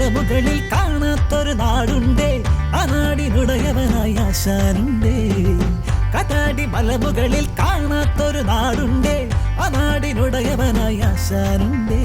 മലമുകളിൽ കാണാത്തൊരു നാടുണ്ടേ. ആ നാടിനുടയവനായ ആശാനുണ്ടേ. കഥാടി മലമുകളിൽ കാണാത്തൊരു നാടുണ്ടേ. ആ നാടിനുടയവനായ ആശാനുണ്ടേ.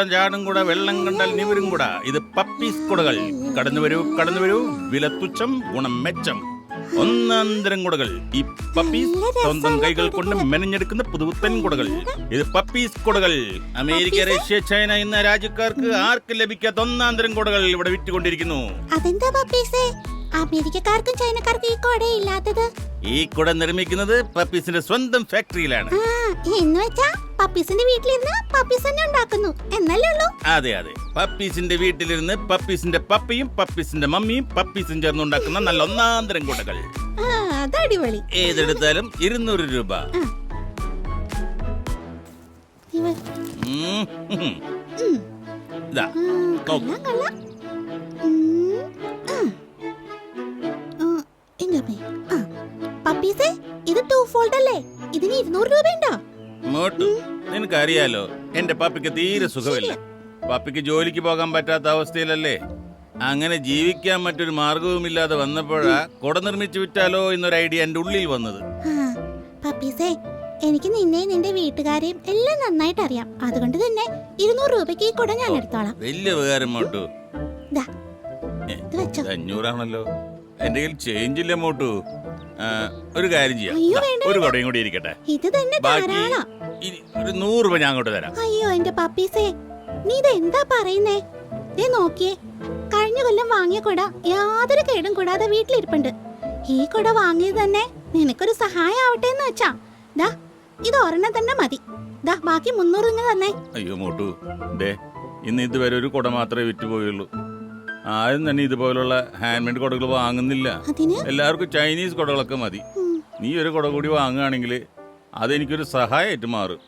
കൂടെ ചാടും കൂടെ വെള്ളം കണ്ടാൽ നിവരും കൂടെ. ഇത് പപ്പീസ് കുടകൾ. കടന്നു വരൂ കടന്നു വരൂ. വില തുച്ഛം ഗുണം മെച്ചം. ഒന്നാന്തരം കുടകൾ. ഈ പപ്പീസ് സ്വന്തം കൈകൾ കൊണ്ട് മെനഞ്ഞെടുക്കുന്ന പുതുപുത്തൻ കുടകൾ. ഇത് പപ്പീസ് കുടകൾ. അമേരിക്ക റഷ്യ ചൈന എന്ന രാജ്യക്കാർക്ക് ആർക്കും ലഭിക്കാത്ത ഒന്നാന്തരം കുടകൾ ഇവിടെ വിറ്റുകൊണ്ടിരിക്കുന്നു? അതെന്താ പപ്പീസേ? അമേരിക്കക്കാർക്കും ചൈനക്കാർക്കും ഈ കുട ഇല്ലാത്തത്? ഈ കുട നിർമ്മിക്കുന്നത് പപ്പീസിന്റെ സ്വന്തം ഫാക്ടറിയിലാണ്. എന്ന് വെച്ചാ? പപ്പീസിന്റെ വീട്ടിലിരുന്ന് പപ്പീസ് തന്നെ ഉണ്ടാക്കുന്നു. എന്നല്ലേ ഉള്ളൂ? അതെ അതെ. പപ്പീസിന്റെ വീട്ടിലിരുന്ന് പപ്പീസിന്റെ പപ്പയും പപ്പീസിന്റെ മമ്മിയും പപ്പീസും ചേർന്ന് ഉണ്ടാക്കുന്ന നല്ല ഒന്നാന്തരം കൂട്ടകൾ അതടിപൊളി ഏതെടുത്താലും ഇരുന്നൂറ് രൂപ. പപ്പീസേ ഇത് ടു ഫോൾഡ് അല്ലേ? ഇതിന് ഇരുന്നൂറ് രൂപയുണ്ടോ? മോട്ടു നിനക്കറിയാലോ എന്റെ പപ്പിക്ക് തീരെ സുഖമില്ല. പപ്പിക്ക് ജോലിക്ക് പോകാൻ പറ്റാത്ത അവസ്ഥയിലല്ലേ? അങ്ങനെ ജീവിക്കാൻ മറ്റൊരു മാർഗവുമില്ലാതെ വന്നപ്പോഴാ കുട നിർമ്മിച്ചു വിറ്റാലോ എന്നൊരു ഐഡിയ എന്റെ ഉള്ളിൽ വന്നത്. പപ്പീസേ എനിക്ക് നിന്നെയും നിന്റെ വീട്ടുകാരെയും എല്ലാം നന്നായിട്ട് അറിയാം. അതുകൊണ്ട് തന്നെ ഇരുന്നൂറ് രൂപയ്ക്ക് ഈ കുട ഞാൻ എടുത്തോളാം. വലിയ ഉപകാരം മോട്ടു. അഞ്ഞൂറാണല്ലോ. എന്റെ കയ്യിൽ ചേഞ്ച് ഇല്ല മോട്ടു. ഒരു കാര്യം ചെയ്യാം. അയ്യോ, ദാ, വേണ്ട, ഒരു കടയും കൂടി ഇരിക്കട്ടെ. ഇത് തന്നെ ബാക്കി ധാരാളം. ഇനി ഒരു നൂറ് രൂപ ഞാൻ അങ്ങോട്ട് തരാം. അയ്യോ എന്റെ പപ്പീസേ നീ ഇതെന്താ എന്താ പറയുന്നേ? ദേ നോക്കിയേ കഴിഞ്ഞ കൊല്ലം വാങ്ങിയ കുട യാതൊരു കേടും കൂടാതെ വീട്ടിലിരിപ്പുണ്ട്. ഈ കുട വാങ്ങിയത് തന്നെ നിനക്കൊരു സഹായം ആവട്ടെ എന്ന് വെച്ചാ. ദാ ഇത് ഒരെണ്ണം തന്നെ മതി. ദാ ബാക്കി മുന്നൂറ് ഇങ്ങനെ തന്നെ. അയ്യോ മോട്ടു ദേ ഇന്ന് ഇതുവരെ ഒരു കുട മാത്രമേ വിറ്റുപോയുള്ളൂ. ആരും തന്നെ ഇതുപോലുള്ള ഹാൻഡ് മെയ്ഡ് കുടകൾ വാങ്ങുന്നില്ല. അതിന്? എല്ലാവർക്കും ചൈനീസ് കുടകളൊക്കെ മതി. നീ ഒരു കുട കൂടി വാങ്ങുകയാണെങ്കിൽ അതെനിക്കൊരു സഹായമായിട്ട് മാറും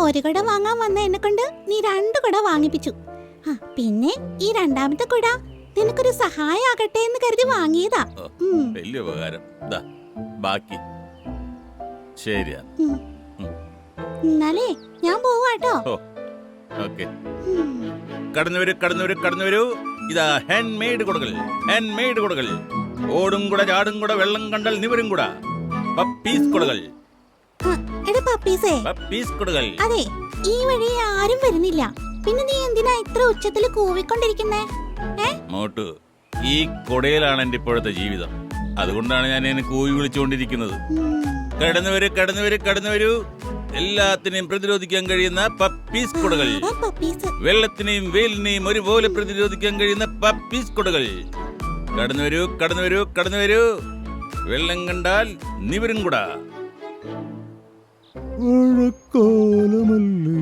ഒരു കുട വാങ്ങാൻ വന്ന എന്നെ കൊണ്ട് നീ രണ്ട് കുട വാങ്ങിപ്പിച്ചു. ആ പിന്നെ ഈ രണ്ടാമത്തെ കുട നിനക്കൊരു സഹായമാകട്ടെ എന്ന് കരുതി വാങ്ങിയതാ. ഓ, ഉം, വലിയ ഉപകാരം. ദാ ബാക്കി. ശരിയാ. ഉം. എന്നാലേ ഞാൻ പോവാട്ടോ. Oh okay. കടന്നു വരൂ കടന്നു വരൂ കടന്നു വരൂ. ഇതാ ഹാൻഡ് മെയ്ഡ് കൊടുകൾ ഹാൻഡ് മെയ്ഡ് കൊടുകൾ. ഓടും കൂടെ ചാടും കൂടെ വെള്ളം കണ്ടൽ നിവരും കൂടെ. പപ്പീസ് കൊടുകൾ. പപ്പീസേ പപ്പീസ് കൊടുകൾ. അതെ ഈ വഴി ആരും വരുന്നില്ല. പിന്നെ നീ എന്തിനാ ഇത്ര ഉച്ചത്തിൽ കൂവിക്കൊണ്ടിരിക്കുന്നേ? ഏ? മോട്ടു ഈ കൊടയിലാണ് എന്റെ ഇപ്പോഴത്തെ ജീവിതം. അതുകൊണ്ടാണ് ഞാൻ എന്നെ കൂവി വിളിച്ചുകൊണ്ടിരിക്കുന്നത്. കടന്നു വരൂ കടന്നു വരൂ കടന്നു വരൂ. എല്ലാത്തിനെയും പ്രതിരോധിക്കാൻ കഴിയുന്ന പപ്പീസ് കൊടുകൾ. വെള്ളത്തിനെയും വെയിലിനെയും ഒരുപോലെ പ്രതിരോധിക്കാൻ കഴിയുന്ന പപ്പീസ് കൊടുകൾ. കടന്നു വരൂ കടന്നു വരൂ കടന്നു വരൂ. വെള്ളം കണ്ടാൽ നിവരും കൂടാ. മഴക്കാലമല്ലേ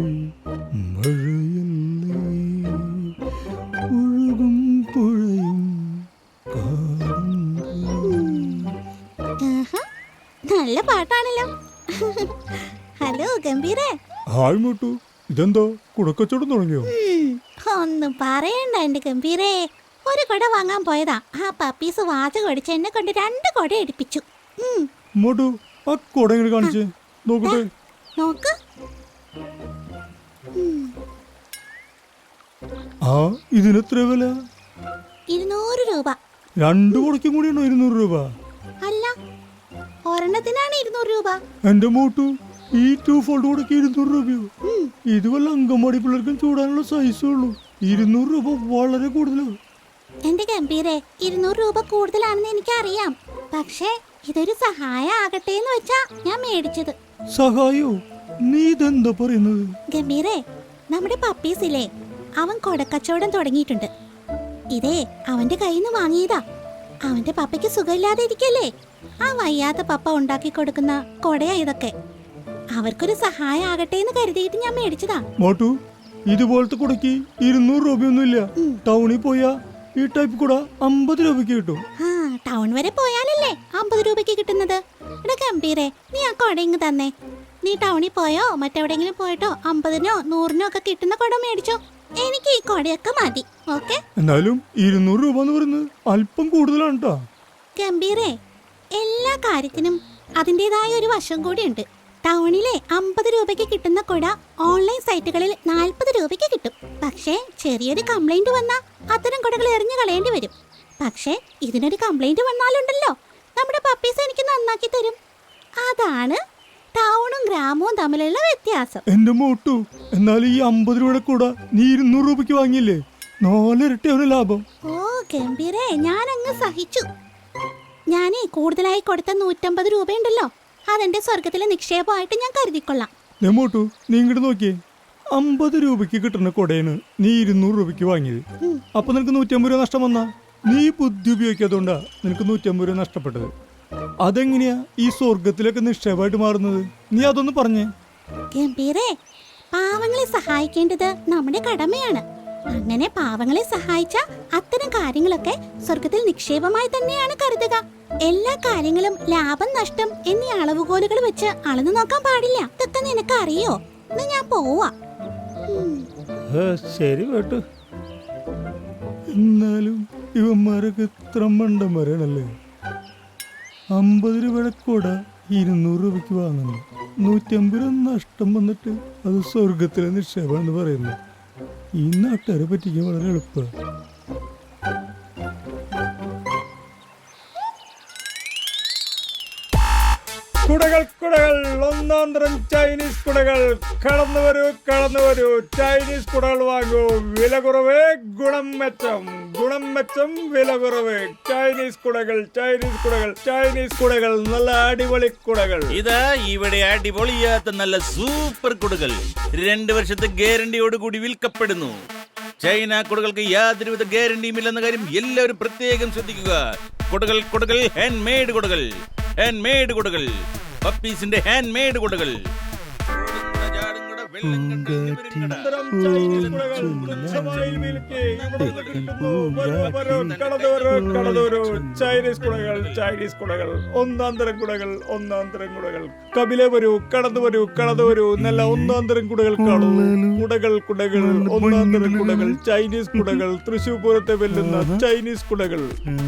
മഴയല്ലേ. ഒഴുകും പുഴയും കാടും. നല്ല പാട്ടാണല്ലോ. ഹലോ ഗംഭീരേ. ഹായ് മോട്ടു. ഇതെന്തോ? കുടക്കച്ചവടം തുടങ്ങിയോ? ഒന്നും പറയണ്ട എന്റെ ഗംഭീരേ. ഒരു കുട വാങ്ങാൻ പോയതാ. ആ പപ്പീസ് വാച്ച് കൊടിച്ച് എന്നെ കൊണ്ട് രണ്ട് കുട എടുപ്പിച്ചു. മോട്ടു ആ കുട എങ്ങനെ കാണിച്ചേ? നോക്കട്ടെ. നോക്ക്. ആ ഇതിനെത്ര വില? ഇരുന്നൂറ് രൂപ. രണ്ട് കുടയ്ക്കും കൂടിയാണോ ഇരുന്നൂറ് രൂപ? അല്ല ഒരെണ്ണത്തിനാണ് ഇരുന്നൂറ് രൂപ. എന്റെ മോട്ടു ഈ ടു ഫോൾഡ് കൂടെ ഇരുന്നൂറ് രൂപയോ? ഇതുവല്ല ഇത് വല്ല അങ്കമാടി പിള്ളേർക്കും ചൂടാനുള്ള സൈസേ ഉള്ളൂ. ഇരുന്നൂറ് രൂപ വളരെ കൂടുതലാണ് എന്റെ ഗംഭീരെ ഇരുന്നൂറ് രൂപ കൂടുതലാണെന്ന് എനിക്കറിയാം. പക്ഷേ ഇതൊരു സഹായം ആകട്ടെ എന്ന് വെച്ചാ ഞാൻ മേടിച്ചത്. സഹായോ? നീ ഇതെന്താ പറയുന്നത്? ഗംഭീരെ നമ്മുടെ പപ്പീസില്ലേ അവൻ കൊടക്കച്ചവടം തുടങ്ങിയിട്ടുണ്ട്. ഇതേ അവന്റെ കയ്യിൽ നിന്ന് വാങ്ങിയതാ. അവന്റെ പപ്പയ്ക്ക് സുഖമില്ലാതെ ഇരിക്കല്ലേ? ആ വയ്യാത്ത പപ്പ ഉണ്ടാക്കി കൊടുക്കുന്ന കൊടയാ ഇതൊക്കെ. അവർക്കൊരു സഹായം ആകട്ടെ എന്ന് കരുതിയിട്ട് ഞാൻ മേടിച്ചതാ. മോട്ടു ഇതുപോലത്തെ കുടക്ക് ഇരുന്നൂറ് രൂപയൊന്നും ഇല്ല ടൗണിൽ പോയാ ഈ ടൈപ്പ് കുട അമ്പത് രൂപയ്ക്ക് കിട്ടും. ടൗൺ വരെ പോയാലല്ലേ അമ്പത് രൂപയ്ക്ക് കിട്ടുന്നത്? എടാ ഗംഭീരേ നീ ആ കുട ഇങ്ങ് തന്നേ. നീ ടൗണിൽ പോയോ മറ്റെവിടെങ്കിലും പോയിട്ടോ അമ്പതിനോ നൂറിനോ ഒക്കെ കിട്ടുന്ന കുട മേടിച്ചോ. എനിക്ക് ഈ കുടയൊക്കെ മതി ഓക്കെ? എന്നാലും ഇരുന്നൂറ് രൂപ എന്ന് പറയുന്നത് അല്പം കൂടുതലാണ് ഗംഭീരേ എല്ലാ കാര്യത്തിനും അതിന്റെതായ ഒരു വശം കൂടിയുണ്ട്. ടൗണിലെ അമ്പത് രൂപയ്ക്ക് കിട്ടുന്ന കുട ഓൺലൈൻ സൈറ്റുകളിൽ നാൽപ്പത് രൂപയ്ക്ക് കിട്ടും. പക്ഷേ ചെറിയൊരു കംപ്ലൈന്റ് വന്നാൽ അത്തരം കുടകൾ എറിഞ്ഞു കളയേണ്ടി വരും. പക്ഷേ ഇതിനൊരു കംപ്ലൈന്റ് വന്നാലുണ്ടല്ലോ. നമ്മുടെ പപ്പീസ് എനിക്ക് നന്നാക്കി തരും. അതാണ് ടൗണും ഗ്രാമവും തമ്മിലുള്ള വ്യത്യാസം. എന്റെ മോട്ടു എന്നാൽ ഈ അമ്പത് രൂപയുടെ കുട നീ ഇരുന്നൂറ് രൂപയ്ക്ക് വാങ്ങിയില്ലേ? നാലിരട്ടി അവന് ലാഭം. ഓ ഗംഭീരേ ഞാൻ അങ്ങ് സഹിച്ചു. ഞാനേ കൂടുതലായി കൊടുത്ത നൂറ്റമ്പത് രൂപയുണ്ടല്ലോ. അതെന്റെ സ്വർഗത്തിലെ നിക്ഷേപമായിട്ട് ഞാൻ കരുതിക്കൊള്ളാം. നെമോട്ടു മോട്ടു നീ ഇങ്ങോട്ട് നോക്കിയേ. അമ്പത് രൂപയ്ക്ക് കിട്ടുന്ന കൊടയാണ് നീ ഇരുന്നൂറ് രൂപയ്ക്ക് വാങ്ങിയത്. അപ്പൊ നിനക്ക് നൂറ്റമ്പത് രൂപ നഷ്ടം വന്നാ? നീ ബുദ്ധി ഉപയോഗിക്കാത്തോണ്ടാ നിനക്ക് നൂറ്റമ്പത് രൂപ നഷ്ടപ്പെട്ടത്. അതെങ്ങനെയാ ഈ സ്വർഗത്തിലൊക്കെ നിക്ഷേപമായിട്ട് മാറുന്നത്? നീ അതൊന്ന് പറഞ്ഞേ. ഗംഭീരേ പാവങ്ങളെ സഹായിക്കേണ്ടത് നമ്മുടെ കടമയാണ്. അങ്ങനെ പാവങ്ങളെ സഹായിച്ച അത്തരം കാര്യങ്ങളൊക്കെ സ്വർഗത്തിൽ നിക്ഷേപമായി തന്നെയാണ് കരുതുക. എല്ലാ കാര്യങ്ങളും ലാഭം നഷ്ടം എന്നീ അളവുകോലുകൾ വെച്ച് അളന്നു നോക്കാൻ പാടില്ല. ഇതൊക്കെ നിനക്ക് അറിയോ ഞാൻ പോവാ. ശരി കേട്ടു എന്നാലും ഇവന്മാരൊക്കെ ഇത്ര മണ്ടന്മാരാണല്ലേ അമ്പത് രൂപയുടെ കൂട ഇരുന്നൂറ് രൂപയ്ക്ക് വാങ്ങുന്നു. നൂറ്റമ്പത് രൂപ നഷ്ടം വന്നിട്ട് അത് സ്വർഗത്തിലെ നിക്ഷേപമാണെന്ന് പറയുന്നു. ഈ നാട്ടുകാരെ പറ്റിക്കാൻ വളരെ എളുപ്പമാണ്. കുടകൾ കുടകൾ. ഒന്നാം തരം ചൈനീസ് കുടകൾ. കടന്നു വരൂ കടന്നു വരൂ. ചൈനീസ് കുടകൾ വാങ്ങൂ. വില കുറവ് ഗുണം മെച്ചം. ഗുണം മെച്ചം വില കുറവ്. ചൈനീസ് കുടകൾ ചൈനീസ് കുടകൾ ചൈനീസ് കുടകൾ. നല്ല അടിപൊളി കുടകൾ. ഇത് ഇവിടെ അടിപൊളിയാത്ത നല്ല സൂപ്പർ കുടകൾ. രണ്ട് വർഷത്തെ ഗ്യാരണ്ടിയോട് കൂടി വിൽക്കപ്പെടുന്നു. ചൈന കുടകൾക്ക് യാതൊരുവിധ ഗ്യാരണ്ടിയും ഇല്ലെന്ന കാര്യം എല്ലാവരും പ്രത്യേകം ശ്രദ്ധിക്കുക. കുടകൾ കുടകൾ. ഹാൻഡ് മെയ്ഡ് കുടകൾ. ഹാൻഡ് മെയ്ഡ് കുടകൾ. പപ്പീസിന്റെ ഹാൻഡ് മെയ്ഡ് കുടകൾ ചൈനീസ് കുടകൾ ചൈനീസ് കുടകൾ. കുടകൾ കുടകൾ. കപിലെ വരൂ കടന്നു വരൂ കടന്നു വരൂ. നല്ല ഒന്നാന്തരം കുടകൾ കാണൂ. കുടകൾ കുടകൾ ഒന്നാന്തരം കുടകൾ. ചൈനീസ് കുടകൾ തൃശൂർ പൂരത്തെ വെല്ലുന്ന ചൈനീസ് കുടകൾ.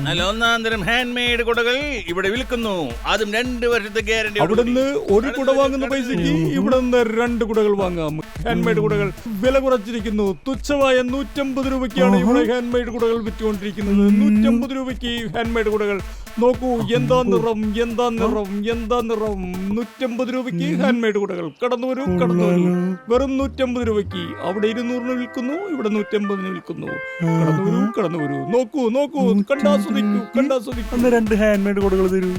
നല്ല ഒന്നാന്തരം ഹാൻഡ് മെയ്ഡ് കുടകൾ ഇവിടെ വിൽക്കുന്നു. അതും രണ്ട് വർഷത്തെ ഗ്യാരണ്ടി അവിടുന്ന് ഒരു കുട വാങ്ങുന്ന പൈസക്ക് ഇവിടെ നിന്ന് രണ്ട് കുടകൾ വാങ്ങാം. ഹാൻഡ്മെയ്ഡ് കുടകൾ വില കുറച്ചിരിക്കുന്നു. തുച്ഛമായ നൂറ്റമ്പത് രൂപയ്ക്കാണ് ഇവിടെ ഹാൻഡ്മെയ്ഡ് കുടകൾ വിറ്റുകൊണ്ടിരിക്കുന്നത്. നൂറ്റമ്പത് രൂപയ്ക്ക് ഹാൻഡ്മെയ്ഡ് കുടകൾ നോക്കൂ എന്താ നിറം എന്താ നിറം എന്താ നിറം? നൂറ്റമ്പത് രൂപയ്ക്ക് ഹാൻഡ്മെയ്ഡ് കുടകൾ കടന്നു വരൂ കടന്നു വരൂ. വെറും നൂറ്റമ്പത് രൂപയ്ക്ക്. അവിടെ ഇരുന്നൂറിന് വിൽക്കുന്നു ഇവിടെ നൂറ്റമ്പതിന് വിൽക്കുന്നു. കടന്നു വരൂ കടന്നു വരൂ. നോക്കൂ നോക്കൂ. കണ്ടാസ്വദിക്കൂ കണ്ടാസ്വദിക്കൂ. രണ്ട് ഹാൻഡ് കുടകൾ കൊടുകൾ തരൂ.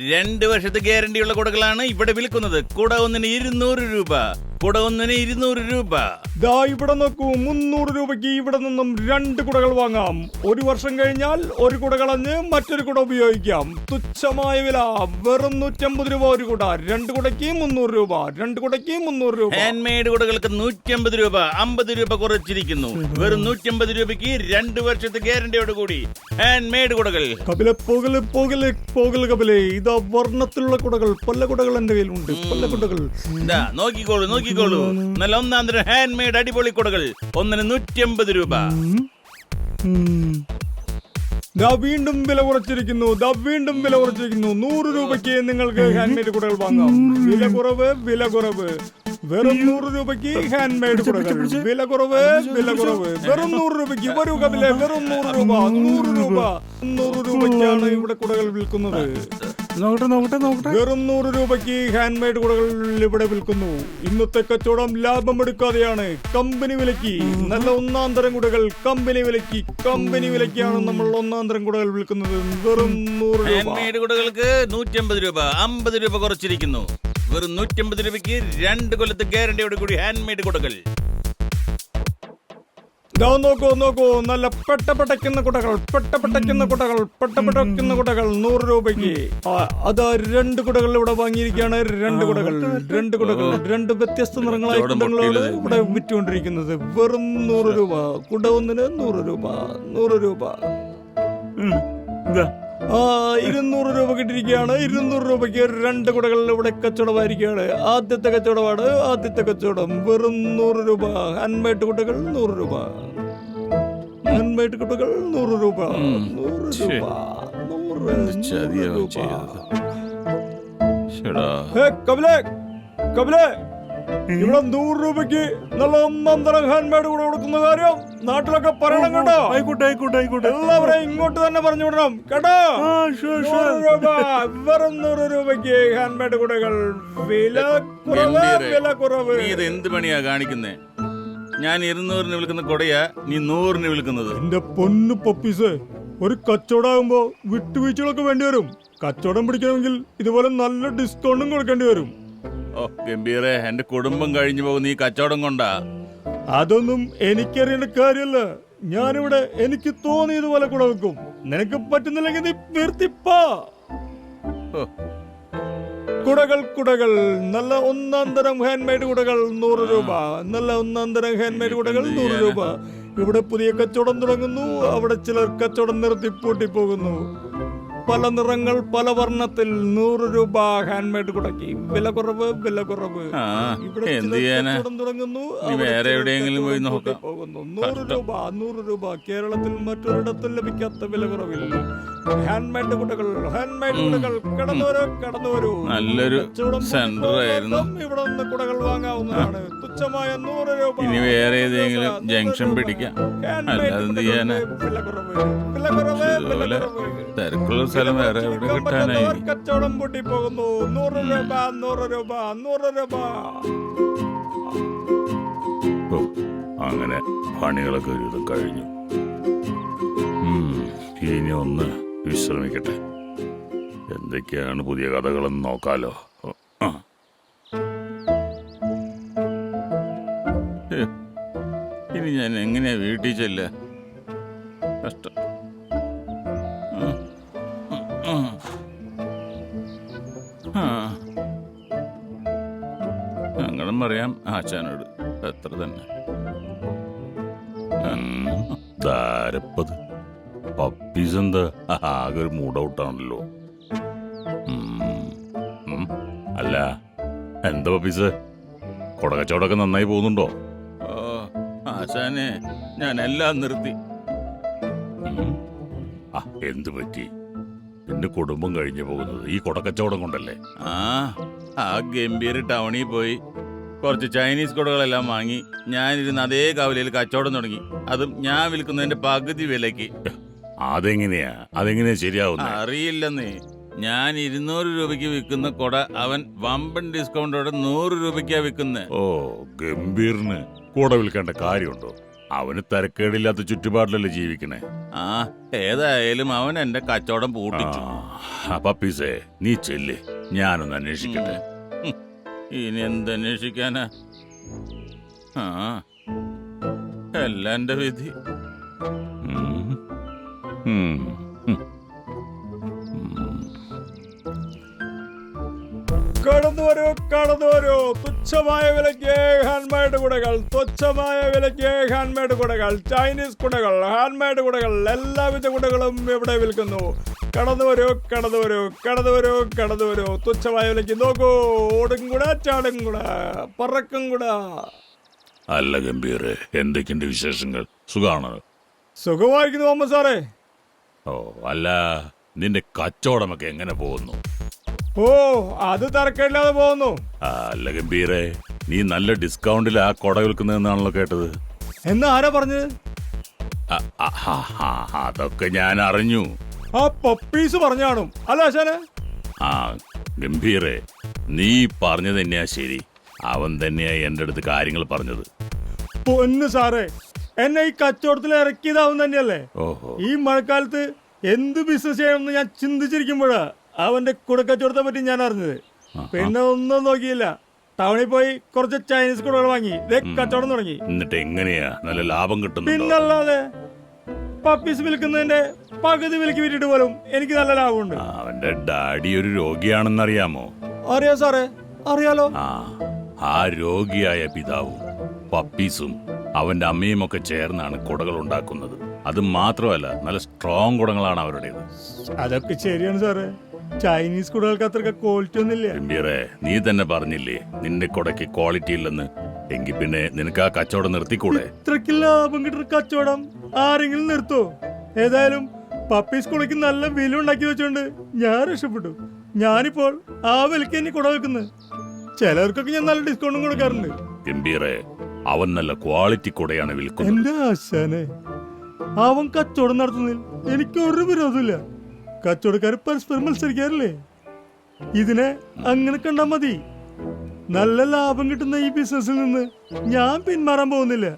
രണ്ട് വർഷത്തെ ഗ്യാരണ്ടിയുള്ള കുടകളാണ് ഇവിടെ വിൽക്കുന്നത്. കുട ഒന്നിന് ഇരുന്നൂറ് രൂപ. കുട ഒന്നിന് ഇരുന്നൂറ് രൂപ. ദാ ഇവിടെ നോക്കൂ മുന്നൂറ് രൂപയ്ക്ക് ഇവിടെ നിന്നും രണ്ട് കുടകൾ വാങ്ങാം. ഒരു വർഷം കഴിഞ്ഞാൽ ഒരു കുട കളഞ്ഞ് മറ്റൊരു കുട ഉപയോഗിക്കാം. തുച്ഛമായ വില വെറും നൂറ്റമ്പത് രൂപ ഒരു കുട. രണ്ട് കുടയ്ക്ക് മുന്നൂറ് രൂപ രണ്ട് കുടയ്ക്ക് മുന്നൂറ് രൂപ. ഹാൻഡ് മെയ്ഡ് കുടകൾക്ക് നൂറ്റമ്പത് രൂപ അമ്പത് രൂപ കുറച്ചിരിക്കുന്നു. വെറും നൂറ്റമ്പത് രൂപയ്ക്ക് രണ്ട് വർഷത്തെ ഗ്യാരണ്ടിയോട് കൂടി ഹാൻഡ് മെയ്ഡ് കുടകൾ. കപിലെ പോകൽ പോകൽ പോകൽ കപിലെ. ഇതാ വർണത്തിലുള്ള കുടകൾ പല കുടകൾ എന്റെ കയ്യിലുണ്ട് പല കുടകൾ. നോക്കിക്കോളൂ നോക്കിക്കോളൂ. നോക്കിക്കോളൂ. നല്ല ഒന്നാം തരം ഹാൻഡ് മെയ്ഡ് അടിപൊളി കുടകൾ. ഒന്നിന് നൂറ്റി അമ്പത് രൂപ. ദാ വീണ്ടും വില കുറച്ചിരിക്കുന്നു. ദാ വീണ്ടും വില കുറച്ചിരിക്കുന്നു. നൂറ് രൂപയ്ക്ക് നിങ്ങൾക്ക് ഹാൻഡ് ഹാൻഡ്മെയ്ഡ് കുടകൾ വാങ്ങാം. വില കുറവ് വില കുറവ്. വെറും നൂറ് രൂപയ്ക്ക് ഹാൻഡ് ഹാൻഡ്മെയ്ഡ് കുടകൾ. വില കുറവ് വില കുറവ്. വെറും നൂറ് രൂപയ്ക്ക് ഒരു കപിലെ വെറും നൂറ് രൂപ നൂറ് രൂപ. നൂറ് രൂപയ്ക്കാണ് ഇവിടെ കുടകൾ വിൽക്കുന്നത്. നോക്കട്ടെ നോക്കട്ടെ നോക്കട്ടെ. വെറും നൂറ് രൂപയ്ക്ക് ഹാൻഡ് ഹാൻഡ്മെയ്ഡ് കുടകൾ ഇവിടെ വിൽക്കുന്നു. ഇന്നത്തെ കച്ചവടം ലാഭമെടുക്കാതെയാണ് കമ്പനി വിലക്ക് നല്ല ഒന്നാം തരം കുടകൾ കമ്പനി വിലക്ക് കമ്പനി വിലക്കാണ് നമ്മൾ ഒന്നാം തരം കുടകൾ വിൽക്കുന്നത്. വെറും നൂറ് ഹാൻഡ് രൂപ. മെയ്ഡ് കുടകൾക്ക് നൂറ്റമ്പത് രൂപ അമ്പത് രൂപ കുറച്ചിരിക്കുന്നു. വെറും നൂറ്റമ്പത് രൂപയ്ക്ക് രണ്ട് കൊല്ലത്തെ ഗ്യാരണ്ടിയോട് കൂടി ഹാൻഡ് മെയ്ഡ് കുടകൾ. നോക്കൂ നോക്കൂ നല്ല പെട്ടപ്പെട്ടയ്ക്കുന്ന കുടകൾ പെട്ടപ്പെട്ടയ്ക്കുന്ന കുടകൾ പെട്ടപ്പെട്ടയ്ക്കുന്ന കുടകൾ നൂറ് രൂപയ്ക്ക്. അത് രണ്ട് കുടകൾ ഇവിടെ വാങ്ങിയിരിക്കുകയാണ്. രണ്ട് കുടകൾ രണ്ട് കുടകൾ രണ്ട് വ്യത്യസ്ത നിറങ്ങളായ കുടങ്ങളാണ് ഇവിടെ വിറ്റുകൊണ്ടിരിക്കുന്നത്. വെറും നൂറ് രൂപ കുട ഒന്നിന് നൂറ് രൂപ നൂറ് രൂപ. ഇരുന്നൂറ് രൂപ കിട്ടിയിരിക്കുകയാണ്. ഇരുന്നൂറ് രൂപയ്ക്ക് രണ്ട് കുടകളിൽ ഇവിടെ കച്ചവടമായിരിക്കുകയാണ്. ആദ്യത്തെ കച്ചവടമാണ് ആദ്യത്തെ കച്ചവടം. വെറും നൂറ് രൂപ. ഹാൻഡ്മേഡ് കുട്ടകൾ നൂറ് രൂപ. ഹാൻഡ്മേഡ് കുട്ടകൾ നൂറ് രൂപ. നൂറ്. രൂപ. നൂറ് രൂപ. കപിലേ കപിലേ. ഇവിടെ നൂറ് രൂപയ്ക്ക് നല്ല ഒന്നാം തരം ഹാൻഡ്മെയ്ഡ് കൂടെ കൊടുക്കുന്ന കാര്യം. നാട്ടിലൊക്കെ പറയണം കേട്ടോ. ആയിക്കോട്ടെ ആയിക്കോട്ടെ ആയിക്കോട്ടെ. എല്ലാവരെയും ഇങ്ങോട്ട് തന്നെ പറഞ്ഞു വിടണം. കേട്ടോ? രൂപ വെറും നൂറ് രൂപയ്ക്ക് ഹാൻഡ്മേഡ് കുടകൾ. വില കുറവ് വില കുറവ്. നീ ഇത് എന്ത് പണിയാ കാണിക്കുന്നേ? ഞാൻ ഇരുന്നൂറിന് വിൽക്കുന്ന കൊടയാ നീ നൂറിന് വിൽക്കുന്നത്. എന്റെ പൊന്നു പപ്പീസ് ഒരു കച്ചവടമാകുമ്പോ വിട്ടുവീഴ്ചകളൊക്കെ വേണ്ടി വരും. കച്ചവടം പിടിക്കണമെങ്കിൽ ഇതുപോലെ നല്ല ഡിസ്കൗണ്ടും കൊടുക്കേണ്ടി വരും. ഓ ഗംഭീറെ എന്റെ കുടുംബം കഴിഞ്ഞു പോകുന്ന ഈ കച്ചവടം കൊണ്ടാ. അതൊന്നും എനിക്കറിയേണ്ട കാര്യമല്ല ഞാനിവിടെ എനിക്ക് തോന്നിയതുപോലെ കൂടെ വെക്കും നിനക്ക് പറ്റുന്നില്ലെങ്കിൽ നീ നിർത്തിപ്പാ കുടകൾ കുടകൾ നല്ല ഒന്നാം തരം ഹാൻഡ്മെയ്ഡ് കുടകൾ നൂറ് രൂപ. നല്ല ഒന്നാം തരം ഹാൻഡ്മെയ്ഡ് കുടകൾ നൂറ് രൂപ. ഇവിടെ പുതിയ കച്ചവടം തുടങ്ങുന്നു. അവിടെ ചിലർ കച്ചവടം നിർത്തി പൂട്ടിപ്പോകുന്നു. പല നിറങ്ങൾ പല വർണത്തിൽ നൂറ് രൂപ ഹാൻഡ്മെയ്ഡ് കുടക്കി. വില കുറവ് വില കുറവ് ഇവിടെ എന്ത് ചിലർ ചെയ്യാനാ? കച്ചവടം തുടങ്ങുന്നു. നീ അവിടെ വേറെ എവിടെയെങ്കിലും പോയി നോക്കാം. നൂറ് രൂപ നൂറ് രൂപ. കേരളത്തിൽ മറ്റൊരിടത്തും ലഭിക്കാത്ത വില കുറവിൽ ഹാൻഡ്മെയ്ഡ് കുടകൾ ഹാൻഡ്മെയ്ഡ് കുടകൾ. കടന്നു വരൂ കടന്നു നല്ലൊരു കച്ചവടം സെന്റർ ആയിരുന്നു. ഇവിടെ നിന്ന് കുടകൾ വാങ്ങാവുന്നതാണ്. തുച്ഛമായ നൂറ് രൂപ. ഇനി വേറെ നൂറ് ഏതെങ്കിലും രൂപ, ജംഗ്ഷൻ നൂറ് പിടിക്കാം. രൂപ. ഹാൻഡ്മെയ്ഡ് അല്ലാതെ എന്ത് ചെയ്യാനാ? കുടകൾക്ക് വില കുറവ് വില കുറവ് വില ഇതുപോലെ കുറവ് തിരക്കുള്ള സ്ഥലം വേറെ എവിടെ കിട്ടാനായി? കച്ചവടം പൊട്ടി പോകുന്നു നൂറ് രൂപ നൂറ് രൂപ നൂറ് രൂപ. ഓ, അങ്ങനെ പണികളൊക്കെ ഒരു വിധം കഴിഞ്ഞു. ഉം, ഇനി ഒന്ന് വിശ്രമിക്കട്ടെ. എന്തൊക്കെയാണ് പുതിയ കഥകളെന്ന് നോക്കാലോ. ആ. ഇനി ഞാൻ എങ്ങനെയാ വീട്ടിൽ ചെല്ല ആശാനോട് എത്ര തന്നെ. ധാരപ്പത് പപ്പീസ് എന്താ? ആകെ ഒരു മൂഡ് ഔട്ടാണല്ലോ അല്ല എന്താ പപ്പീസ് കൊടകച്ചവടമൊക്കെ നന്നായി പോകുന്നുണ്ടോ? ആശാനെ ഞാൻ എല്ലാം നിർത്തി. ആ എന്ത് പറ്റി? എന്റെ കുടുംബം കഴിഞ്ഞു പോകുന്നത് ഈ കൊടക്കച്ചവടം കൊണ്ടല്ലേ? ആ ആ ഗംഭീര ടൗണിൽ പോയി കുറച്ച് ചൈനീസ് കൊടകളെല്ലാം വാങ്ങി ഞാനിരുന്ന് അതേ കവലയിൽ കച്ചവടം തുടങ്ങി. അതും ഞാൻ വിൽക്കുന്നതിന്റെ പകുതി വിലയ്ക്ക്. അതെങ്ങനെയാ? അതെങ്ങനെയാ ശരിയാവുന്നത് അറിയില്ലെന്നേ. ഞാൻ ഇരുന്നൂറ് രൂപയ്ക്ക് വിൽക്കുന്ന കൊട അവൻ വമ്പൻ ഡിസ്കൗണ്ടോടെ നൂറ് രൂപയ്ക്കാ വിൽക്കുന്നത് ഓ ഗംഭീറിന് കൂടെ വിൽക്കേണ്ട കാര്യമുണ്ടോ? അവന് തരക്കേടില്ലാത്ത ചുറ്റുപാടിലല്ലേ ജീവിക്കണേ? ആ ഏതായാലും അവൻ എന്റെ കച്ചവടം പൂട്ടിച്ചു. ആ പപ്പീസേ നീ ചെല്ല്. ഞാനൊന്ന് അന്വേഷിക്കട്ടെ. ഇനി എന്തന്വേഷിക്കാനാ? ആ എല്ലാം എന്റെ വിധി. കടന്നു വരൂ കടന്നു വരൂ. തുച്ഛമായ വിലയ്ക്ക് ഹാൻഡ്മെയ്ഡ് കുടകൾ തുച്ഛമായ വിലയ്ക്ക് ഹാൻഡ്മെയ്ഡ് കുടകൾ ചൈനീസ് കുടകൾ ഹാൻഡ്മെയ്ഡ് കുടകൾ എല്ലാവിധ കുടകളും ഇവിടെ വിൽക്കുന്നു. കടന്നു വരൂ കടന്നു വരൂ കടന്നു വരൂ കടന്നു വരൂ തുച്ഛമായ വിലയ്ക്ക് നോക്കൂ. ഓടും കൂടാ ചാടും കൂടാ പറക്കും കൂടാ അല്ല ഗംഭീർ എന്തൊക്കെയുണ്ട് വിശേഷങ്ങൾ? സുഖാണ്? സുഖമായിരിക്കുന്നു അമ്മ സാറേ. ഓ അല്ല നിന്റെ കച്ചവടമൊക്കെ എങ്ങനെ പോകുന്നു? ഓ അത് തരക്കേടില്ലാതെ പോകുന്നു. അല്ല ഗംഭീറെ നീ നല്ല ഡിസ്കൗണ്ടിൽ ആ കൊട വിൽക്കുന്നതെന്നാണല്ലോ കേട്ടത്. എന്നാ ആരാ പറഞ്ഞത്? അതൊക്കെ ഞാൻ അറിഞ്ഞു. ആ പപ്പീസ് പറഞ്ഞു കാണും. അല്ല ആശാനെ? ആ ഗംഭീറെ. നീ പറഞ്ഞത് തന്നെയാ ശരി. അവൻ തന്നെയാ എന്റെ അടുത്ത് കാര്യങ്ങൾ പറഞ്ഞത്. പൊന്ന് സാറേ എന്നെ ഈ കച്ചവടത്തിൽ ഇറക്കിയതാവും തന്നെയല്ലേ? ഓഹോ. ഈ മഴക്കാലത്ത് എന്ത് ബിസിനസ് ചെയ്യണമെന്ന് ഞാൻ ചിന്തിച്ചിരിക്കുമ്പോഴാ അവന്റെ കുടക്കച്ചവടത്തെ പറ്റി ഞാൻ അറിഞ്ഞത്. പിന്നെ ഒന്നും നോക്കിയില്ല. ടൗണിൽ പോയി കുറച്ച് ചൈനീസ് കുടകൾ വാങ്ങി. കച്ചവടം തുടങ്ങി. എന്നിട്ട് എങ്ങനെയാ നല്ല ലാഭം കിട്ടും പിന്നല്ലാതെ പപ്പീസ് വിൽക്കുന്നതിന്റെ പകുതി വിലക്ക് വിറ്റിട്ട് പോലും എനിക്ക് നല്ല ലാഭമുണ്ട്. അവന്റെ ഡാഡി ഒരു രോഗിയാണെന്ന് അറിയാമോ അറിയാം സാറേ? അറിയാലോ? ആ ആ രോഗിയായ പിതാവും പപ്പീസും അവന്റെ അമ്മയും ഒക്കെ ചേർന്നാണ് കുടകൾ ഉണ്ടാക്കുന്നത്. അത് മാത്രമല്ല നല്ല സ്ട്രോങ് കുടങ്ങളാണ് അവരുടേത്. അതൊക്കെ ശരിയാണ് സാറേ. ചൈനീസ് കുടകൾക്ക് അത്ര ക്വാളിറ്റി ഒന്നുമില്ല ഗംഭീറെ നീ തന്നെ പറഞ്ഞില്ലേ നിന്റെ കുടയ്ക്ക് ക്വാളിറ്റി ഇല്ലെന്ന്. എങ്കിൽ പിന്നെ നിനക്ക് ആ കച്ചവടം നിർത്തിക്കൂടെ? ഇത്രയ്ക്ക് ലാഭം കിട്ടുന്ന കച്ചവടം ആരെങ്കിലും നിർത്തോ? ഏതായാലും പപ്പീസ് കുടയ്ക്ക് നല്ല വില ഉണ്ടാക്കി വെച്ചോണ്ട് ഞാൻ രക്ഷപ്പെട്ടു. ഞാനിപ്പോൾ ആ വിലക്ക് തന്നെ കുട വെക്കുന്നത് ചിലർക്കൊക്കെ ഞാൻ നല്ല ഡിസ്കൗണ്ടും കൊടുക്കാറുണ്ട്. ഗംഭീറെ അവൻ നല്ല ക്വാളിറ്റി കൂടെയാണ് വിൽക്കുന്നത്. എന്റെ ആശാനെ അവൻ കച്ചവടം നടത്തുന്നതിൽ എനിക്ക് ഒരു വിരോധമില്ല കച്ചവടക്കാർ പരസ്പരം മത്സരിക്കാറില്ലേ? ഇതിനെ അങ്ങനെ കണ്ടാ മതി. നല്ല ലാഭം കിട്ടുന്ന ഈ ബിസിനസ്സിൽ നിന്ന് ഞാൻ പിന്മാറാൻ പോകുന്നില്ല.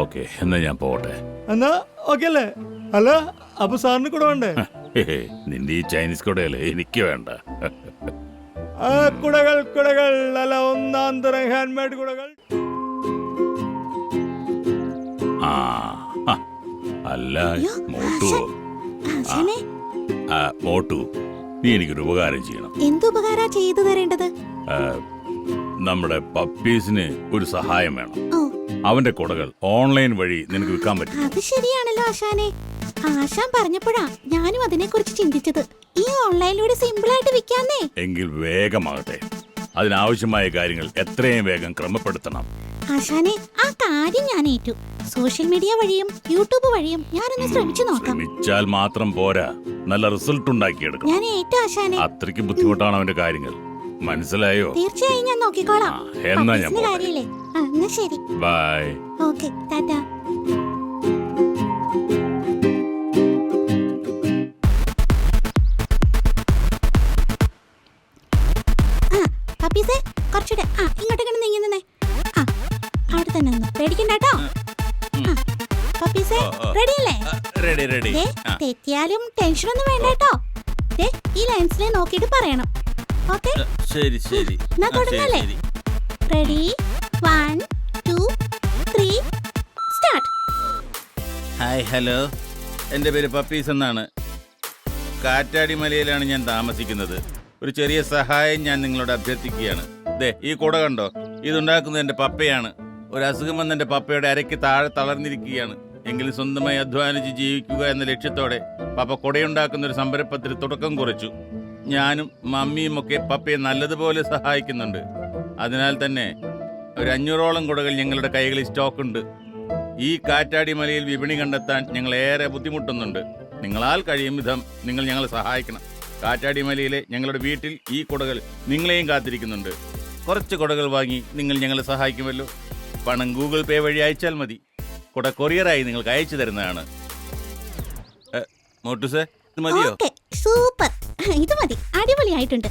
ഓക്കെ എന്നാ ഞാൻ പോട്ടെ എന്നാ ഓക്കെ അല്ലേ? അല്ല അപ്പൊ സാറിന് കൂടെ വേണ്ടേ? നിന്റെ ഈ ചൈനീസ് കുടയല്ലേ എനിക്ക് വേണ്ട. ആ കുടകൾ കുടകൾ അല്ല ഒന്നാം തരം ഹാൻഡ്മേഡ് കുടകൾ. ആ അല്ല മോട്ടു. മോട്ടു നീ എനിക്കൊരു ഉപകാരം ചെയ്യണം. എന്തുപകാരാ ചെയ്തു തരേണ്ടത്? നമ്മുടെ പപ്പീസിന് ഒരു സഹായം വേണം. അവന്റെ കുടകൾ ഓൺലൈൻ വഴി നിനക്ക് വിൽക്കാൻ പറ്റും. അത് ശരിയാണല്ലോ ആശാനെ. ആശാൻ പറഞ്ഞപ്പോഴാ ഞാനും അതിനെക്കുറിച്ച് ചിന്തിച്ചത്. ഈ ഓൺലൈനിലൂടെ സിമ്പിൾ ആയിട്ട് വിൽക്കാന്നേ. എങ്കിൽ വേഗമാകട്ടെ. അതിനാവശ്യമായ കാര്യങ്ങൾ എത്രയും വേഗം ക്രമപ്പെടുത്തണം. ആശാനെ ആ കാര്യം ഞാൻ ഏറ്റു സോഷ്യൽ മീഡിയ വഴിയും യൂട്യൂബ് വഴിയും ഞാനൊന്ന് ശ്രമിച്ചു നോക്കാം. ശ്രമിച്ചാൽ മാത്രം പോരാ. നല്ല റിസൾട്ട് ഉണ്ടാക്കിയെടുക്കും ഞാൻ ഏറ്റു ആശാനെ. അത്രയ്ക്ക് ബുദ്ധിമുട്ടാണ് അവന്റെ കാര്യങ്ങൾ? മനസ്സിലായോ? തീർച്ചയായും ഞാൻ നോക്കിക്കോളാം. എന്നാ ഞാൻ. കാര്യല്ലേ എന്നാ ശരി. ബൈ. ഓക്കെ ടാറ്റാ. പപ്പീസേ കുറച്ചുകൂടെ ആ ഇങ്ങോട്ട് ഇങ്ങനെ നീങ്ങി നിന്നേ. ആ അവിടെ തന്നെ നിന്ന്. പേടിക്കണ്ട കേട്ടോ. പപ്പീസേ. റെഡി അല്ലേ റെഡി റെഡി തെറ്റിയാലും ടെൻഷൻ ഒന്നും വേണ്ട കേട്ടോ. ഈ ലൈൻസിനെ നോക്കിയിട്ട് പറയണം. ഓക്കെ? ശരി ശരി. എന്നാ തുടങ്ങല്ലേ? Ready one two three start hi hello എന്റെ പേര് പപ്പീസ് എന്നാണ്. കാറ്റാടി മലയിലാണ് ഞാൻ താമസിക്കുന്നത്. ഒരു ചെറിയ സഹായം ഞാൻ നിങ്ങളോട് അഭ്യർത്ഥിക്കുകയാണ്. ദേ ഈ കുട കണ്ടോ? ഇതുണ്ടാക്കുന്നത് എന്റെ പപ്പയാണ്. ഒരു അസുഖം വന്ന എന്റെ പപ്പയുടെ അരയ്ക്ക് താഴെ തളർന്നിരിക്കുകയാണ്. എങ്കിലും സ്വന്തമായി അധ്വാനിച്ച് ജീവിക്കുക എന്ന ലക്ഷ്യത്തോടെ പപ്പ കുടയുണ്ടാക്കുന്ന ഒരു സംരംഭത്തിൽ തുടക്കം കുറിച്ചു. ഞാനും മമ്മിയും ഒക്കെ പപ്പയെ നല്ലതുപോലെ സഹായിക്കുന്നുണ്ട്. അതിനാൽ തന്നെ ഒരു അഞ്ഞൂറോളം കുടകൾ ഞങ്ങളുടെ കൈകളിൽ സ്റ്റോക്ക് ഉണ്ട് ഈ കാറ്റാടി മലയിൽ വിപണി കണ്ടെത്താൻ ഞങ്ങൾ ഏറെ ബുദ്ധിമുട്ടുന്നുണ്ട്. നിങ്ങളാൽ കഴിയും വിധം നിങ്ങൾ ഞങ്ങളെ സഹായിക്കണം. കാറ്റാടി മലയിലെ ഞങ്ങളുടെ വീട്ടിൽ ഈ കുടകൾ നിങ്ങളെയും കാത്തിരിക്കുന്നുണ്ട്. കുറച്ച് കുടകൾ വാങ്ങി നിങ്ങൾ ഞങ്ങളെ സഹായിക്കുമല്ലോ. പണം ഗൂഗിൾ പേ വഴി അയച്ചാൽ മതി. കുട കൊറിയറായി നിങ്ങൾക്ക് അയച്ചു തരുന്നതാണ്. എ, മോട്ടു സേ ഇത് മതിയോ? Okay super. ഇത് മതി. അടിപൊളിയായിട്ടുണ്ട്.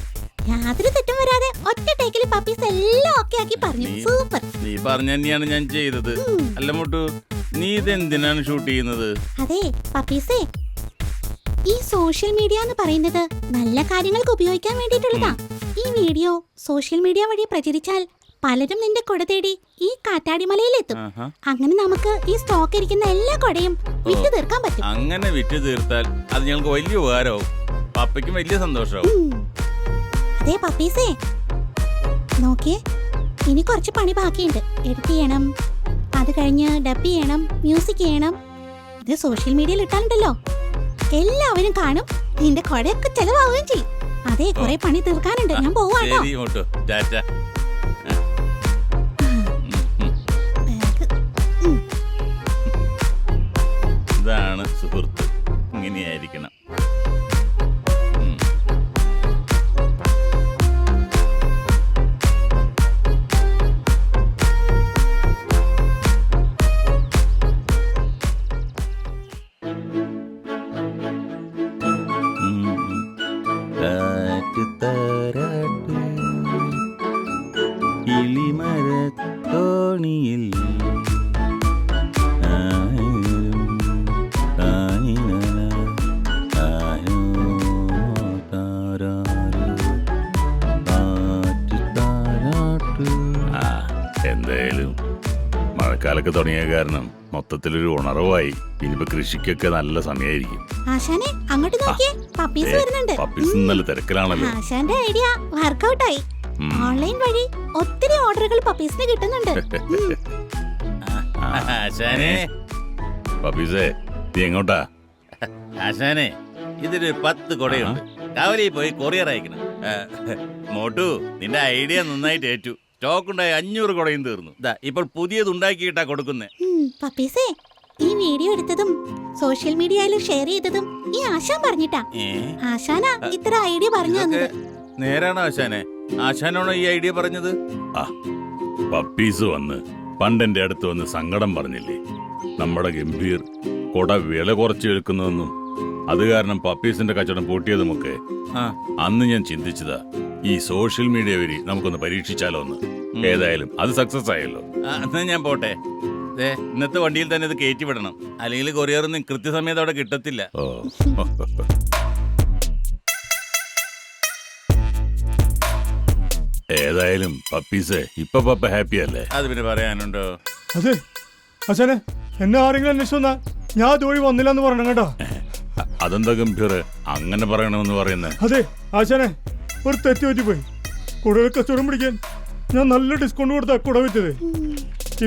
യാതൊരു തെറ്റും വരാതെ ഒറ്റ ടേക്കിൽ പപ്പീസ് എല്ലാം ഓക്കെ ആക്കി പറഞ്ഞു. നീ- സൂപ്പർ. നീ പറഞ്ഞ തന്നെയാണ് ഞാൻ ചെയ്തത്. അല്ല മോട്ടു നീ ഇതെന്തിനാണ് ഷൂട്ട് ചെയ്യുന്നത്? അതെ പപ്പീസേ ഈ സോഷ്യൽ മീഡിയ എന്ന് പറയുന്നത് നല്ല കാര്യങ്ങൾക്ക് ഉപയോഗിക്കാൻ വേണ്ടിയിട്ടുള്ളതാ. ഈ വീഡിയോ സോഷ്യൽ മീഡിയ വഴി പ്രചരിച്ചാൽ പലരും നിന്റെ കൊട തേടി ഈ കാറ്റാടിമലയിലെത്തും. അങ്ങനെ നമുക്ക് ഈ സ്റ്റോക്ക് ഇരിക്കുന്ന എല്ലാ കൊടയും വിറ്റ് തീർക്കാൻ പറ്റും. അങ്ങനെ വിറ്റ് തീർത്താൽ അത് ഞങ്ങൾക്ക് വലിയ ഉപകാരമാവും. പപ്പയ്ക്കും വലിയ സന്തോഷമാവും. ഉം. അതെ പപ്പീസേ. നോക്കിയേ ഇനി കുറച്ച് പണി ബാക്കിയുണ്ട്. എഡിറ്റ് ചെയ്യണം അത് കഴിഞ്ഞ് ഡബ് ചെയ്യണം മ്യൂസിക് ചെയ്യണം. ഇത് സോഷ്യൽ മീഡിയയിൽ ഇട്ടാലുണ്ടല്ലോ. എല്ലാവരും കാണും. നിന്റെ കൊടയൊക്കെ ചെലവാകുകയും ചെയ്യും. അതേ കൊറേ പണി തീർക്കാനുണ്ട്. ഞാൻ പോവാട്ടോ. മഴക്കാലൊക്കെ തുടങ്ങിയ കാരണം മൊത്തത്തിലൊരു ഉണർവായി. ഇനിയിപ്പോ കൃഷിക്കൊക്കെ നല്ല സമയമായിരിക്കും ആശാനെ അങ്ങോട്ട് നോക്കിയേ. പപ്പീസ് വരുന്നുണ്ട്. പപ്പീസ് നല്ല തിരക്കിലാണല്ലോ. ആശാന്റെ ഐഡിയ വർക്ക്ഔട്ട് ആയി ഓൺലൈൻ വഴി ഒത്തിരി ഓർഡറുകൾ പപ്പീസിന് കിട്ടുന്നുണ്ട്. ആശാനെ. പപ്പീസേ നീ എങ്ങോട്ടാ? ആശാനെ ഇതൊരു പത്ത് കൊടയുണ്ട്. കവലയിൽ പോയി കൊറിയർ അയക്കണം. മോട്ടു നിന്റെ ഐഡിയ നന്നായിട്ട് ഏറ്റു. സ്റ്റോക്ക് ഉണ്ടായി അഞ്ഞൂറ് കുടയും തീർന്നു. ഇപ്പൊ ഇപ്പോൾ പുതിയത് ഉണ്ടാക്കിയിട്ടാ കൊടുക്കുന്നേ. ഉം, പപ്പീസേ ഈ വീഡിയോ എടുത്തതും സോഷ്യൽ മീഡിയയിൽ ഷെയർ ചെയ്തതും ഈ ആശാൻ പറഞ്ഞിട്ടാ. ഏ? ആശാനാ ഇത്ര ഐഡിയ പറഞ്ഞു ഇതൊക്കെ തന്നത്. നേരാണോ ആശാനെ? ആശാനാണോ ഈ ഐഡിയ പറഞ്ഞത്? ആ പപ്പീസ് വന്ന് പണ്ടെന്റെ അടുത്ത് വന്ന് സങ്കടം പറഞ്ഞില്ലേ? നമ്മുടെ ഗംഭീർ കൊട വില കുറച്ച് വിൽക്കുന്നതെന്നും അത് കാരണം പപ്പീസിന്റെ കച്ചവടം പൂട്ടിയതുമൊക്കെ. അന്ന് ഞാൻ ചിന്തിച്ചതാ ഈ സോഷ്യൽ മീഡിയ വഴി നമുക്കൊന്ന് പരീക്ഷിച്ചാലോ എന്ന്. ഏതായാലും അത് സക്സസ് ആയല്ലോ. എന്നാ ഞാൻ പോട്ടെ. ദേ, ഇന്നത്തെ വണ്ടിയിൽ തന്നെ ഇത് കയറ്റി വിടണം. അല്ലെങ്കിൽ കൊറിയറൊന്നും കൃത്യസമയത്ത് അവിടെ കിട്ടത്തില്ല. ഓ. ഏതായാലും പപ്പീസ് ഇപ്പൊ പപ്പ ഹാപ്പി അല്ലേ? അത് പിന്നെ പറയാനുണ്ടോ? അതെ. അച്ഛനെ എന്നെ ആരെങ്കിലും അന്വേഷിച്ചു വന്നാ ഞാൻ ജോലി വന്നില്ല എന്ന് പറഞ്ഞു കേട്ടോ അതെന്താ ഗംഭീർ? അങ്ങനെ പറയണമെന്ന് പറയുന്നേ. അതെ ആശാനെ ഒരു തെറ്റ് പറ്റിപ്പോയി. കുടകൾ കച്ചവടം പിടിക്കാൻ ഞാൻ നല്ല ഡിസ്കൗണ്ട് കൊടുത്താ കുട വിറ്റത്.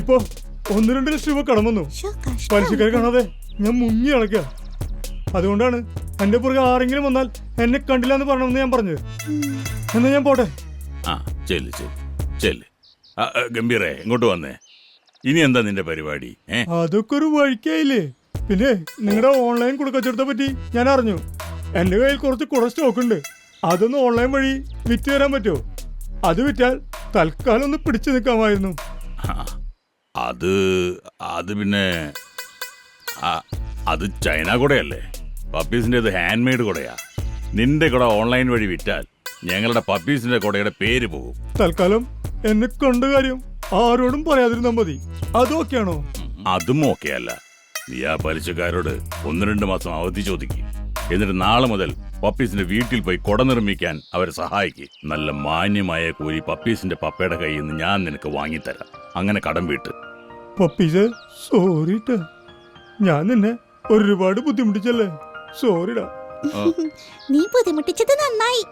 ഇപ്പൊ ഒന്ന് രണ്ട് ലക്ഷം രൂപ കടം വന്നു. പലിശക്കാർ പലിശക്കാരെ കാണാതെ ഞാൻ മുങ്ങി അടക്കുക അതുകൊണ്ടാണ് എന്റെ പുറകെ ആരെങ്കിലും വന്നാൽ എന്നെ കണ്ടില്ല എന്ന് പറയണമെന്ന് ഞാൻ പറഞ്ഞത്. എന്നാ ഞാൻ പോട്ടെ? ആ ചെല്ലു ചെല്ലു ഗംഭീറേ ഇങ്ങോട്ട് വന്നേ? ഇനി എന്താ നിന്റെ പരിപാടി? അതൊക്കെ ഒരു വഴിക്കായില്ലേ പിന്നെ നിങ്ങളുടെ ഓൺലൈൻ കുടുക്കച്ചെടുത്തെ പറ്റി ഞാൻ അറിഞ്ഞു. എന്റെ കയ്യിൽ കുറച്ച് കുറേ സ്റ്റോക്ക് ഉണ്ട്. അതൊന്ന് ഓൺലൈൻ വഴി വിറ്റ് തരാൻ പറ്റുമോ? അത് വിറ്റാൽ തൽക്കാലം ഒന്ന് പിടിച്ചു നിൽക്കാമായിരുന്നു. അത് അത് പിന്നെ അത് ചൈന കുടയല്ലേ? പപ്പീസിന്റെ ഇത് ഹാൻഡ് മെയ്ഡ് കൂടെയാ. നിന്റെ കൂടെ ഓൺലൈൻ വഴി വിറ്റാൽ ഞങ്ങളുടെ പപ്പീസിന്റെ കൊടയുടെ പേര് പോകും. തൽക്കാലം എന്നെ കണ്ട കാര്യം ആരോടും പറയാതിരുന്നാൽ മതി. അതൊക്കെയാണോ അതും ഓക്കെ അല്ല നീ ആ പലിശക്കാരോട് ഒന്ന് രണ്ട് മാസം അവധി ചോദിക്കും. എന്നിട്ട് നാളെ മുതൽ പപ്പീസിന്റെ വീട്ടിൽ പോയി കുട നിർമ്മിക്കാൻ അവരെ സഹായിക്കും. നല്ല മാന്യമായ കൂലി പപ്പീസിന്റെ പപ്പയുടെ കയ്യിൽ നിന്ന് ഞാൻ നിനക്ക് വാങ്ങിത്തരാം. അങ്ങനെ കടം വീട്ട്. പപ്പീസ് സോറി ഞാൻ നിന്നെ ഒരുപാട് ബുദ്ധിമുട്ടിച്ചല്ലേ? സോറിടാ നീ ബുദ്ധിമുട്ടിച്ചത് നന്നായി.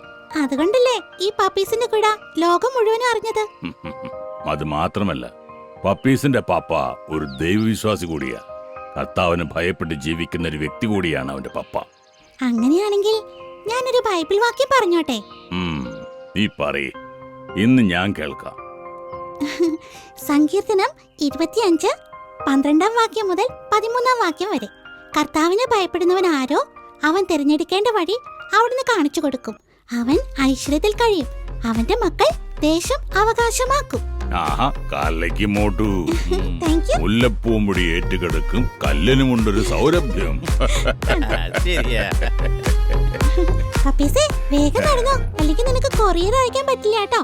അതുകൊണ്ടല്ലേ ഈ പപ്പീസിന്റെ കൂടെ ലോകം മുഴുവനും അറിഞ്ഞത്? അത് മാത്രമല്ല പപ്പീസിന്റെ പാപ്പ ഒരു ദൈവവിശ്വാസി കൂടിയാ. കർത്താവിന് ഭയപ്പെട്ട് ജീവിക്കുന്ന ഒരു വ്യക്തി കൂടിയാണ് അവന്റെ പപ്പ. അങ്ങനെയാണെങ്കിൽ ഞാനൊരു ബൈബിൾ വാക്യം പറഞ്ഞോട്ടെ? നീ പറയേ. ഇന്ന് ഞാൻ കേൾക്കാം. സങ്കീർത്തനം ഇരുപത്തിയഞ്ച് പന്ത്രണ്ടാം വാക്യം മുതൽ പതിമൂന്നാം വാക്യം വരെ. കർത്താവിനെ ഭയപ്പെടുന്നവൻ ആരോ അവൻ തിരഞ്ഞെടുക്കേണ്ട വഴി അവിടുന്ന് കാണിച്ചു കൊടുക്കും. അവൻ ഐശ്വര്യത്തിൽ കഴിയും. അവന്റെ മക്കൾ ദേശം അവകാശമാക്കും. ആഹാ കാലിലേക്ക് മോട്ടു മുല്ലപ്പൂവും മുല്ലപ്പൂമ്പൊടി ഏറ്റുകിടക്കും കല്ലിനുമുണ്ടൊരു സൗരഭ്യം. ശരിയാ. പപ്പീസേ വേഗം നടന്നോ. അല്ലെങ്കിൽ നിനക്ക് കൊറിയർ അയക്കാൻ പറ്റില്ല കേട്ടോ.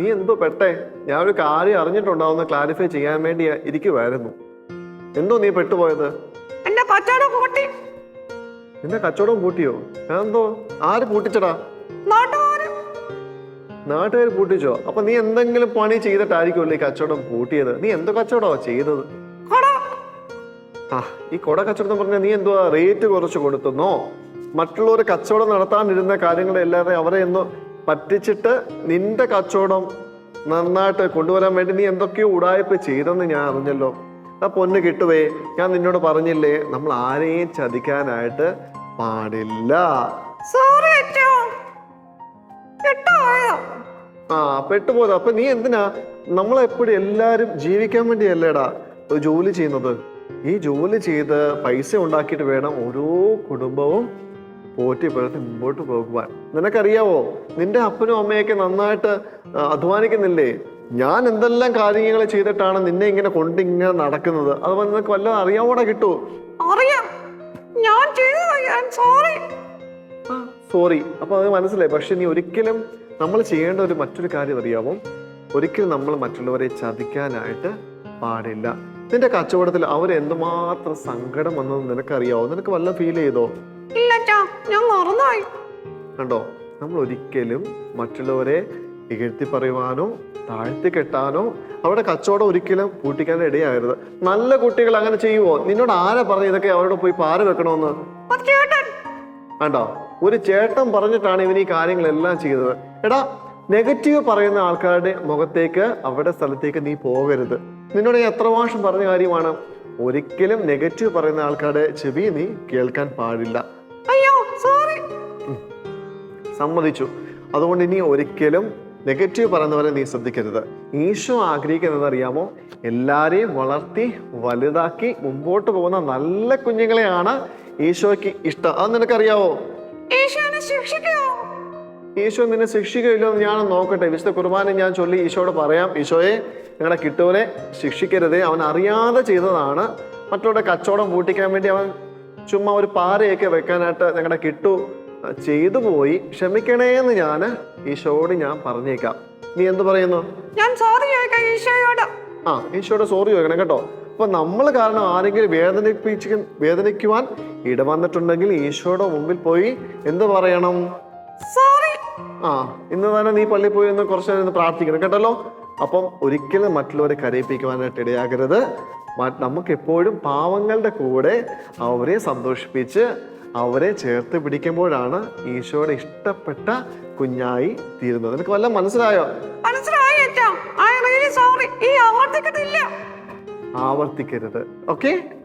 നീ എന്തോ പെട്ടെ? ഞാൻ ഒരു കാര്യം അറിഞ്ഞിട്ടുണ്ടാവുന്ന ക്ലാരിഫൈ ചെയ്യാൻ വേണ്ടി ഇരിക്കുമായിരുന്നു എന്തോ നീ പെട്ടുപോയത്? എന്റെ കച്ചവടം കൂട്ടി നിന്റെ കച്ചവടം ഞാൻ എന്തോ ആര് പൂട്ടിച്ചടാ? നാട്ടുകാർ പൂട്ടിച്ചോ? അപ്പൊ നീ എന്തെങ്കിലും പണി ചെയ്തിട്ടായിരിക്കുമല്ലോ ഈ കച്ചവടം പൂട്ടിയത്. നീ എന്തോ കച്ചവടമാ ചെയ്തത്? ആ ഈ കൊട കച്ചവടം പറഞ്ഞ നീ എന്തോ റേറ്റ് കുറച്ച് കൊടുത്തുന്നോ മറ്റുള്ളവർ കച്ചവടം നടത്താനിരുന്ന കാര്യങ്ങളെല്ലാതെ അവരെ ഒന്ന് പറ്റിച്ചിട്ട് നിന്റെ കച്ചവടം നന്നായിട്ട് കൊണ്ടുവരാൻ വേണ്ടി നീ എന്തൊക്കെയോ ഉടായ്പ ചെയ്തെന്ന് ഞാൻ അറിഞ്ഞല്ലോ. ആ പൊന്ന് കിട്ടുവേ ഞാൻ നിന്നോട് പറഞ്ഞില്ലേ നമ്മൾ ആരെയും ചതിക്കാനായിട്ട് പാടില്ല. ആ പെട്ടുപോയത്. അപ്പൊ നീ എന്തിനാ? നമ്മളെപ്പോഴും എല്ലാരും ജീവിക്കാൻ വേണ്ടിയല്ലേടാ ഒരു ജോലി ചെയ്യുന്നത്? ഈ ജോലി ചെയ്ത് പൈസ ഉണ്ടാക്കിയിട്ട് വേണം ഓരോ കുടുംബവും പോറ്റി പുലർത്തി മുമ്പോട്ട് പോകുവാൻ. നിനക്കറിയാവോ നിന്റെ അപ്പനും അമ്മയൊക്കെ നന്നായിട്ട് അധ്വാനിക്കുന്നില്ലേ? ഞാൻ എന്തെല്ലാം കാര്യങ്ങൾ ചെയ്തിട്ടാണ് നിന്നെ ഇങ്ങനെ കൊണ്ടിങ്ങനെ നടക്കുന്നത്? അതുപോലെ നിനക്ക് വല്ലതും അറിയാവോടെ കിട്ടൂ. അറിയാം. ഞാൻ സോറി സോറി അപ്പൊ അത് മനസ്സിലായി. പക്ഷെ നീ ഒരിക്കലും നമ്മൾ ചെയ്യേണ്ട ഒരു മറ്റൊരു കാര്യം അറിയാവോ? ഒരിക്കലും നമ്മൾ മറ്റുള്ളവരെ ചതിക്കാനായിട്ട് പാടില്ല. നിന്റെ കച്ചവടത്തിൽ അവരെന്തുമാത്രം സങ്കടം വന്നത് നിനക്കറിയാവോ? നിനക്ക് വല്ല ഫീൽ ചെയ്തോ? ഇല്ല അച്ഛാ ഞാൻ മറന്നുപോയി. കണ്ടോ നമ്മൾ ഒരിക്കലും മറ്റുള്ളവരെ ഇകഴ്ത്തി പറയുവാനോ താഴ്ത്തി കെട്ടാനോ അവരുടെ കച്ചവടം ഒരിക്കലും പൂട്ടിക്കാൻ ഇടയാകരുത്. നല്ല കുട്ടികൾ അങ്ങനെ ചെയ്യുവോ? നിന്നോട് ആരാ പറഞ്ഞു ഇതൊക്കെ അവരോട് പോയി പാര വെക്കണമെന്ന് വേണ്ടോ കണ്ടോ ഒരു ചേട്ടൻ പറഞ്ഞിട്ടാണ് ഇവൻ ഈ കാര്യങ്ങളെല്ലാം ചെയ്തത്. എടാ നെഗറ്റീവ് പറയുന്ന ആൾക്കാരുടെ മുഖത്തേക്ക് അവരുടെ സ്ഥലത്തേക്ക് നീ പോകരുത്. നിന്നോട് ഞാൻ എത്ര പ്രാവശ്യം പറഞ്ഞ കാര്യമാണ്? ഒരിക്കലും നെഗറ്റീവ് പറയുന്ന ആൾക്കാരുടെ ചെവി നീ കേൾക്കാൻ പാടില്ല. അയ്യോ സോറി സമ്മതിച്ചു. അതുകൊണ്ട് ഇനി ഒരിക്കലും നെഗറ്റീവ് പറയുന്നവരെ നീ ശ്രദ്ധിക്കരുത്. ഈശോ ആഗ്രഹിക്കുന്നത് അറിയാമോ? എല്ലാരെയും വളർത്തി വലുതാക്കി മുമ്പോട്ട് പോകുന്ന നല്ല കുഞ്ഞുങ്ങളെയാണ് ഈശോയ്ക്ക് ഇഷ്ടം. അത് നിനക്കറിയാവോ? ഈശോ നിന്നെ ശിക്ഷിക്കുകയില്ലോ എന്ന് ഞാൻ നോക്കട്ടെ. വിശുദ്ധ കുർബാന ഞാൻ ചൊല്ലി ഈശോയോട് പറയാം. ഈശോയെ നിങ്ങളുടെ കിട്ടുവനെ ശിക്ഷിക്കരുതേ. അവൻ അറിയാതെ ചെയ്തതാണ്. മറ്റുള്ള കച്ചവടം പൂട്ടിക്കാൻ വേണ്ടി അവൻ ചുമ്മാ ഒരു പാറയൊക്കെ വെക്കാനായിട്ട് ഞങ്ങളുടെ കിട്ടു ചെയ്തു പോയി. ക്ഷമിക്കണേ എന്ന് ഞാൻ ഈശോയോട് ഞാൻ പറഞ്ഞേക്കാം. നീ എന്ത് പറയുന്നു? ഞാൻ സോറി ചോദിക്കാം ഈശോയോട്. ആ ഈശോയുടെ സോറി ചോദിക്കണം കേട്ടോ. അപ്പൊ നമ്മൾ കാരണം ആരെങ്കിലും വേദനിപ്പിച്ച് വേദനിക്കുവാൻ ഇടവന്നിട്ടുണ്ടെങ്കിൽ ഈശോയുടെ മുമ്പിൽ പോയി എന്ത് പറയണം? സോറി ആ ഇന്ന് തന്നെ നീ പള്ളി പോയി ഒന്ന് കുറച്ച് നേരം പ്രാർത്ഥിക്കണം കേട്ടല്ലോ. അപ്പം ഒരിക്കലും മറ്റുള്ളവരെ കരയിപ്പിക്കുവാനായിട്ട് ഇടയാകരുത്. മ- നമുക്ക് എപ്പോഴും പാവങ്ങളുടെ കൂടെ അവരെ സന്തോഷിപ്പിച്ച് അവരെ ചേർത്ത് പിടിക്കുമ്പോഴാണ് ഈശോയുടെ ഇഷ്ടപ്പെട്ട കുഞ്ഞായി തീരുന്നത്. നിനക്ക് വല്ല മനസ്സിലായോ? ആവർത്തിക്കരുത്. ഓക്കെ